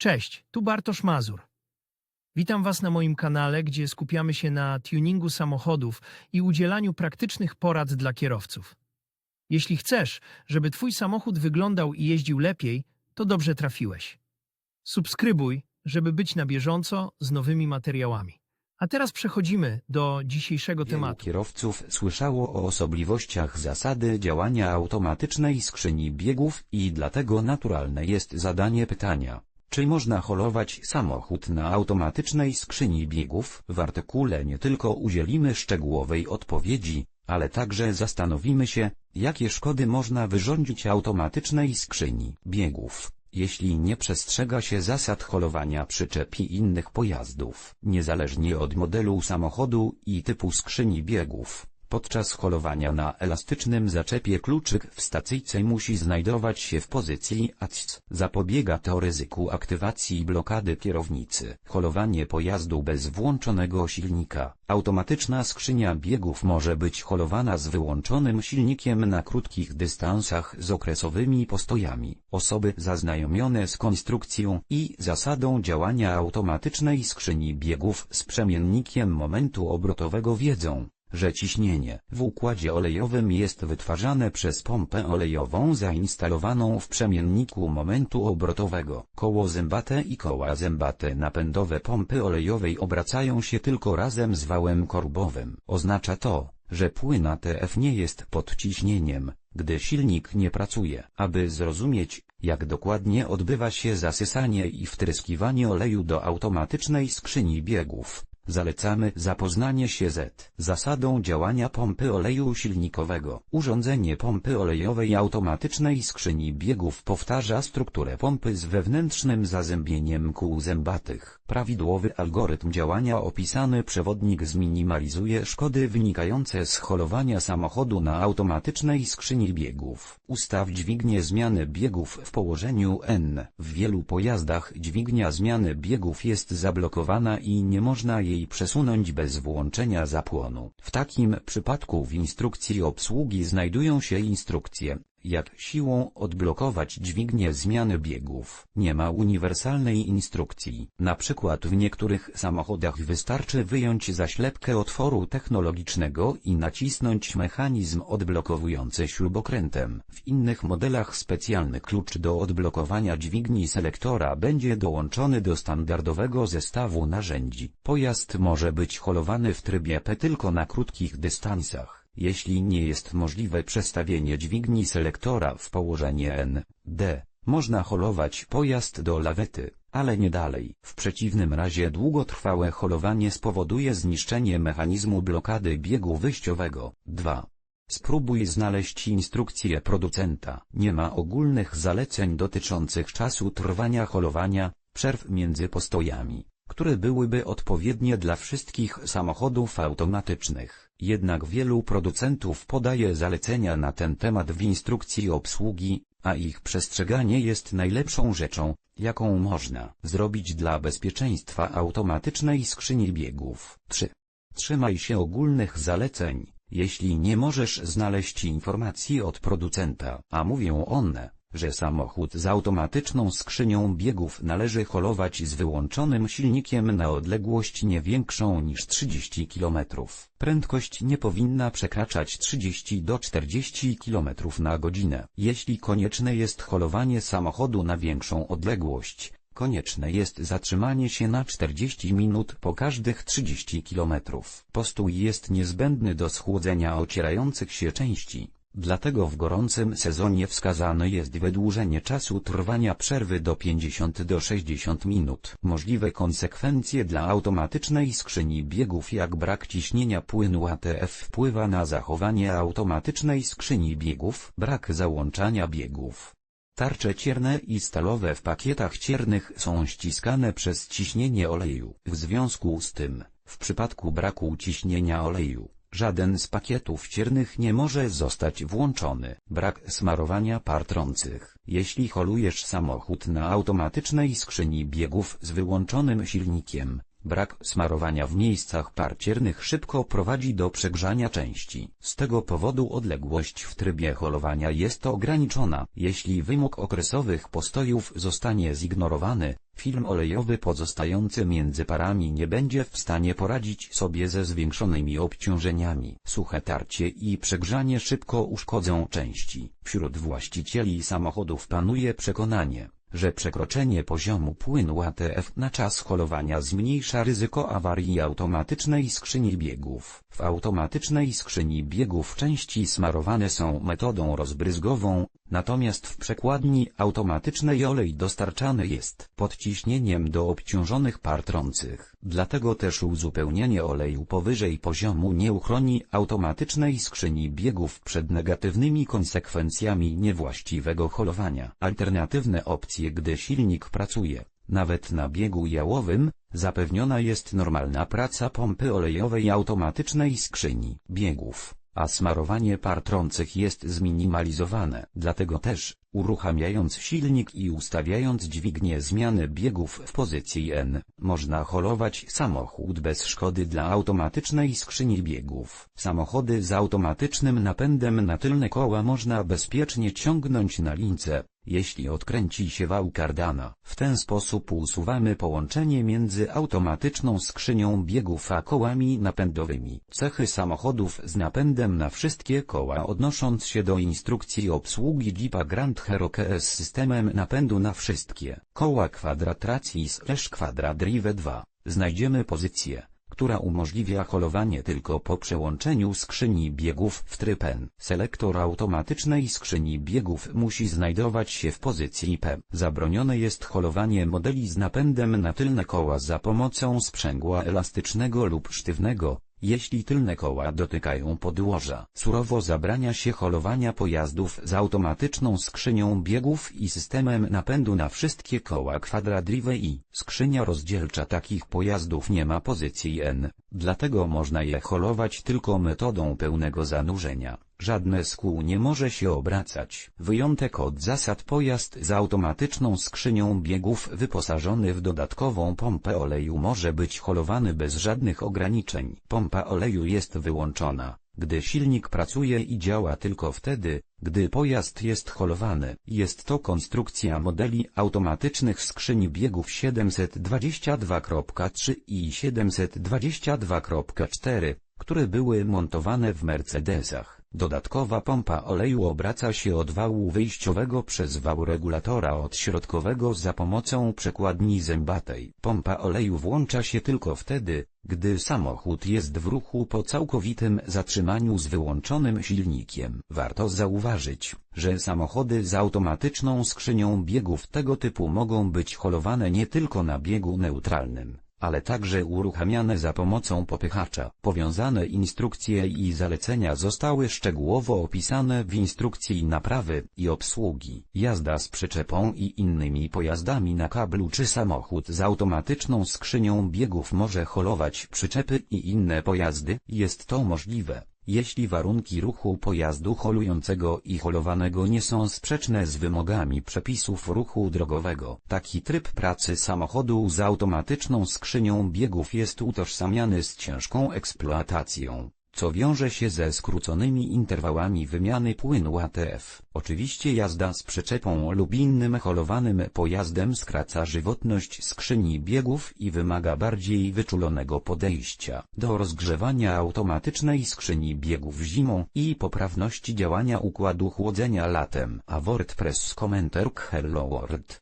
Cześć, tu Bartosz Mazur. Witam Was na moim kanale, gdzie skupiamy się na tuningu samochodów i udzielaniu praktycznych porad dla kierowców. Jeśli chcesz, żeby Twój samochód wyglądał i jeździł lepiej, to dobrze trafiłeś. Subskrybuj, żeby być na bieżąco z nowymi materiałami. A teraz przechodzimy do dzisiejszego Wielu tematu. kierowców słyszało o osobliwościach zasady działania automatycznej skrzyni biegów i dlatego naturalne jest zadanie pytania. Czy można holować samochód na automatycznej skrzyni biegów? W artykule nie tylko udzielimy szczegółowej odpowiedzi, ale także zastanowimy się, jakie szkody można wyrządzić automatycznej skrzyni biegów, jeśli nie przestrzega się zasad holowania przyczep i innych pojazdów, niezależnie od modelu samochodu i typu skrzyni biegów. Podczas holowania na elastycznym zaczepie kluczyk w stacyjce musi znajdować się w pozycji ACC. Zapobiega to ryzyku aktywacji i blokady kierownicy. Holowanie pojazdu bez włączonego silnika. Automatyczna skrzynia biegów może być holowana z wyłączonym silnikiem na krótkich dystansach z okresowymi postojami. Osoby zaznajomione z konstrukcją i zasadą działania automatycznej skrzyni biegów z przemiennikiem momentu obrotowego wiedzą, że ciśnienie w układzie olejowym jest wytwarzane przez pompę olejową zainstalowaną w przemienniku momentu obrotowego. Koło zębate i koła zębate napędowe pompy olejowej obracają się tylko razem z wałem korbowym. Oznacza to, że płyn ATF nie jest pod ciśnieniem, gdy silnik nie pracuje. Aby zrozumieć, jak dokładnie odbywa się zasysanie i wtryskiwanie oleju do automatycznej skrzyni biegów, Zalecamy zapoznanie się z zasadą działania pompy oleju silnikowego. Urządzenie pompy olejowej automatycznej skrzyni biegów powtarza strukturę pompy z wewnętrznym zazębieniem kół zębatych. Prawidłowy algorytm działania opisany przewodnik zminimalizuje szkody wynikające z holowania samochodu na automatycznej skrzyni biegów. Ustaw dźwignię zmiany biegów w położeniu N. W wielu pojazdach dźwignia zmiany biegów jest zablokowana i nie można jej przesunąć bez włączenia zapłonu. W takim przypadku w instrukcji obsługi znajdują się instrukcje, jak siłą odblokować dźwignię zmiany biegów. Nie ma uniwersalnej instrukcji. Na przykład w niektórych samochodach wystarczy wyjąć zaślepkę otworu technologicznego i nacisnąć mechanizm odblokowujący śrubokrętem. W innych modelach specjalny klucz do odblokowania dźwigni selektora będzie dołączony do standardowego zestawu narzędzi. Pojazd może być holowany w trybie P tylko na krótkich dystansach. Jeśli nie jest możliwe przestawienie dźwigni selektora w położenie N, D, można holować pojazd do lawety, ale nie dalej. W przeciwnym razie długotrwałe holowanie spowoduje zniszczenie mechanizmu blokady biegu wyjściowego. 2. Spróbuj znaleźć instrukcję producenta. Nie ma ogólnych zaleceń dotyczących czasu trwania holowania, przerw między postojami, które byłyby odpowiednie dla wszystkich samochodów automatycznych. Jednak wielu producentów podaje zalecenia na ten temat w instrukcji obsługi, a ich przestrzeganie jest najlepszą rzeczą, jaką można zrobić dla bezpieczeństwa automatycznej skrzyni biegów. 3. Trzymaj się ogólnych zaleceń, jeśli nie możesz znaleźć informacji od producenta, a mówią one, że samochód z automatyczną skrzynią biegów należy holować z wyłączonym silnikiem na odległość nie większą niż 30 km. Prędkość nie powinna przekraczać 30 do 40 km na godzinę. Jeśli konieczne jest holowanie samochodu na większą odległość, konieczne jest zatrzymanie się na 40 minut po każdych 30 km. Postój jest niezbędny do schłodzenia ocierających się części. Dlatego w gorącym sezonie wskazane jest wydłużenie czasu trwania przerwy do 50 do 60 minut. Możliwe konsekwencje dla automatycznej skrzyni biegów jak brak ciśnienia płynu ATF wpływa na zachowanie automatycznej skrzyni biegów, brak załączania biegów. Tarcze cierne i stalowe w pakietach ciernych są ściskane przez ciśnienie oleju. W związku z tym, w przypadku braku ciśnienia oleju, Żaden z pakietów ciernych nie może zostać włączony. Brak smarowania par trących. Jeśli holujesz samochód na automatycznej skrzyni biegów z wyłączonym silnikiem, Brak smarowania w miejscach parciernych szybko prowadzi do przegrzania części. Z tego powodu odległość w trybie holowania jest ograniczona. Jeśli wymóg okresowych postojów zostanie zignorowany, film olejowy pozostający między parami nie będzie w stanie poradzić sobie ze zwiększonymi obciążeniami. Suche tarcie i przegrzanie szybko uszkodzą części. Wśród właścicieli samochodów panuje przekonanie, że przekroczenie poziomu płynu ATF na czas holowania zmniejsza ryzyko awarii automatycznej skrzyni biegów. W automatycznej skrzyni biegów części smarowane są metodą rozbryzgową, natomiast w przekładni automatycznej olej dostarczany jest pod ciśnieniem do obciążonych par trących. Dlatego też uzupełnienie oleju powyżej poziomu nie uchroni automatycznej skrzyni biegów przed negatywnymi konsekwencjami niewłaściwego holowania. Alternatywne opcje gdy silnik pracuje, nawet na biegu jałowym, zapewniona jest normalna praca pompy olejowej automatycznej skrzyni biegów, a smarowanie par trących jest zminimalizowane. Dlatego też, uruchamiając silnik i ustawiając dźwignię zmiany biegów w pozycji N, można holować samochód bez szkody dla automatycznej skrzyni biegów. Samochody z automatycznym napędem na tylne koła można bezpiecznie ciągnąć na lince, jeśli odkręci się wał kardana. W ten sposób usuwamy połączenie między automatyczną skrzynią biegów a kołami napędowymi. Cechy samochodów z napędem na wszystkie koła odnosząc się do instrukcji obsługi Jeepa Grand Cherokee z systemem napędu na wszystkie koła kwadratracji slash quadradrive 2, znajdziemy pozycję która umożliwia holowanie tylko po przełączeniu skrzyni biegów w tryb. Selektor automatycznej skrzyni biegów musi znajdować się w pozycji P. Zabronione jest holowanie modeli z napędem na tylne koła za pomocą sprzęgła elastycznego lub sztywnego, jeśli tylne koła dotykają podłoża. Surowo zabrania się holowania pojazdów z automatyczną skrzynią biegów i systemem napędu na wszystkie koła quadradrive i skrzynia rozdzielcza takich pojazdów nie ma pozycji N, dlatego można je holować tylko metodą pełnego zanurzenia. Żadne z kół nie może się obracać. Wyjątek od zasad pojazd z automatyczną skrzynią biegów wyposażony w dodatkową pompę oleju może być holowany bez żadnych ograniczeń. Pompa oleju jest wyłączona, gdy silnik pracuje i działa tylko wtedy, gdy pojazd jest holowany. Jest to konstrukcja modeli automatycznych skrzyni biegów 722.3 i 722.4, które były montowane w Mercedesach. Dodatkowa pompa oleju obraca się od wału wyjściowego przez wał regulatora odśrodkowego za pomocą przekładni zębatej. Pompa oleju włącza się tylko wtedy, gdy samochód jest w ruchu po całkowitym zatrzymaniu z wyłączonym silnikiem. Warto zauważyć, że samochody z automatyczną skrzynią biegów tego typu mogą być holowane nie tylko na biegu neutralnym ale także uruchamiane za pomocą popychacza. Powiązane instrukcje i zalecenia zostały szczegółowo opisane w instrukcji naprawy i obsługi. Jazda z przyczepą i innymi pojazdami na kablu czy samochód z automatyczną skrzynią biegów może holować przyczepy i inne pojazdy. Jest to możliwe jeśli warunki ruchu pojazdu holującego i holowanego nie są sprzeczne z wymogami przepisów ruchu drogowego. Taki tryb pracy samochodu z automatyczną skrzynią biegów jest utożsamiany z ciężką eksploatacją co wiąże się ze skróconymi interwałami wymiany płynu ATF. Oczywiście jazda z przyczepą lub innym holowanym pojazdem skraca żywotność skrzyni biegów i wymaga bardziej wyczulonego podejścia do rozgrzewania automatycznej skrzyni biegów zimą i poprawności działania układu chłodzenia latem. A WordPress Commenter Hello World